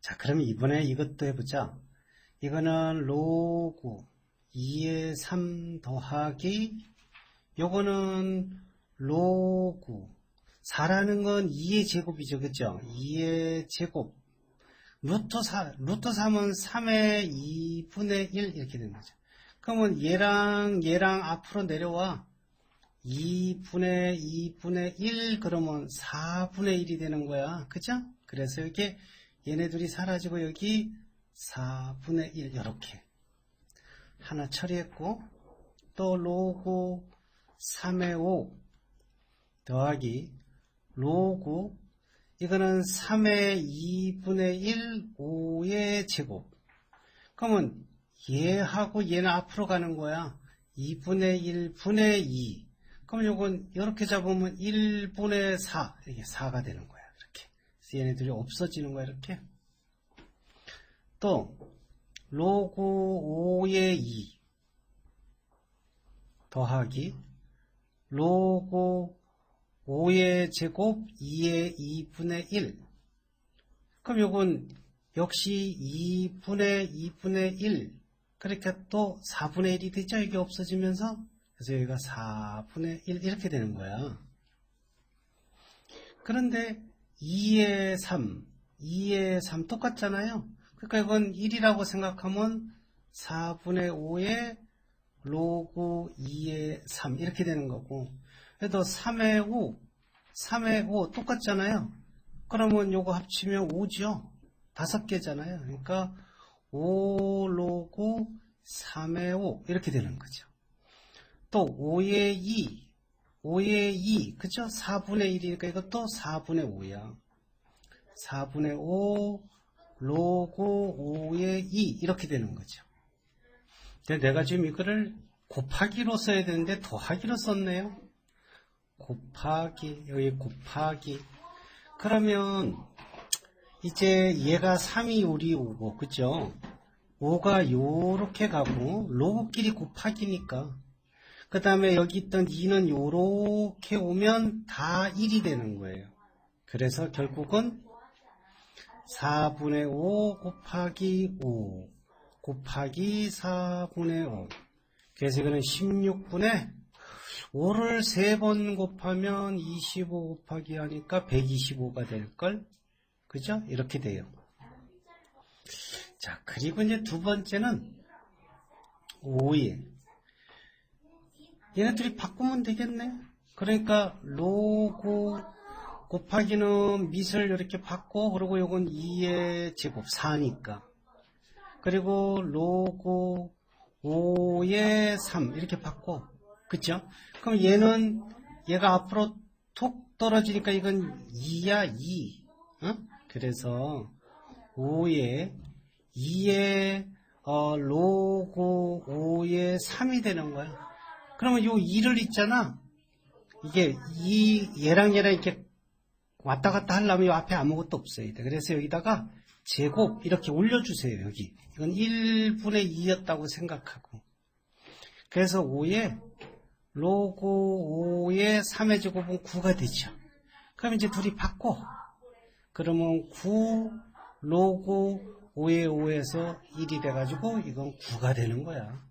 자, 그럼 이번에 이것도 해보자. 이거는 로그 2의 3 더하기 요거는 로그 4라는 건 2의 제곱이죠. 그죠? 2의 제곱. 루트 4, 루트 3은 3의 2분의 1 이렇게 되는 거죠. 그러면 얘랑 얘랑 앞으로 내려와 2분의 2분의 1 그러면 4분의 1이 되는 거야. 그죠? 그래서 이렇게 얘네들이 사라지고 여기 4분의 1 이렇게 하나 처리했고 또 로그 3의 5 더하기 로그 이거는 3의 2분의 1 5의 제곱. 그러면 얘하고 얘는 앞으로 가는 거야. 2분의 1 분의 2 그럼 요건 이렇게 잡으면 1분의 4 이게 4가 되는 거야 얘네들이 없어지는 거야 이렇게? 또 로그 5의 2 더하기 로그 5의 제곱 2의 2분의 1 그럼 요건 역시 2분의 2분의 1 그러니까 또 4분의 1이 되죠? 이게 없어지면서? 그래서 여기가 4분의 1 이렇게 되는 거야. 그런데 2의 3 2의 3 똑같잖아요. 그러니까 이건 1이라고 생각하면 4분의 5의 로그 2의 3 이렇게 되는 거고. 그래도 3의 5 3의 5 똑같잖아요. 그러면 요거 합치면 5죠. 다섯 개잖아요. 그러니까 5 로그 3의 5 이렇게 되는 거죠. 또 5의 2 5의 2 그죠 4분의 1이니까 이것도 4분의 5야 4분의 5 로그 5의 2 이렇게 되는 거죠. 근데 내가 지금 이거를 곱하기로 써야 되는데 더하기로 썼네요. 곱하기 여기 곱하기 그러면 이제 얘가 3이 우리 5고 그죠? 5가 요렇게 가고 로그끼리 곱하기니까 그 다음에 여기 있던 2는 요렇게 오면 다 1이 되는 거예요. 그래서 결국은 4분의 5 곱하기 5 곱하기 4분의 5 그래서 이거는 16분의 5를 3번 곱하면 25 곱하기 하니까 125가 될걸 그죠? 이렇게 돼요 자 그리고 이제 두 번째는 5에 얘네 들이 바꾸면 되겠네. 그러니까 로그 곱하기는 밑을 이렇게 받고 그리고 요건 2의 제곱 4니까. 그리고 로그 5의 3 이렇게 받고 그쵸? 그럼 얘는 얘가 앞으로 톡 떨어지니까 이건 2야 2 어? 그래서 5의 2의 어, 로그 5의 3이 되는 거야 그러면 요 2를 있잖아 이게 이 얘랑 얘랑 이렇게 왔다 갔다 하려면 이 앞에 아무것도 없어야 돼. 그래서 여기다가 제곱 이렇게 올려주세요. 여기. 이건 1분의 2였다고 생각하고. 그래서 5에 로그 5의 3의 제곱은 9가 되죠. 그럼 이제 둘이 바꿔. 그러면 9 로그 5의 5에서 1이 돼가지고 이건 9가 되는 거야.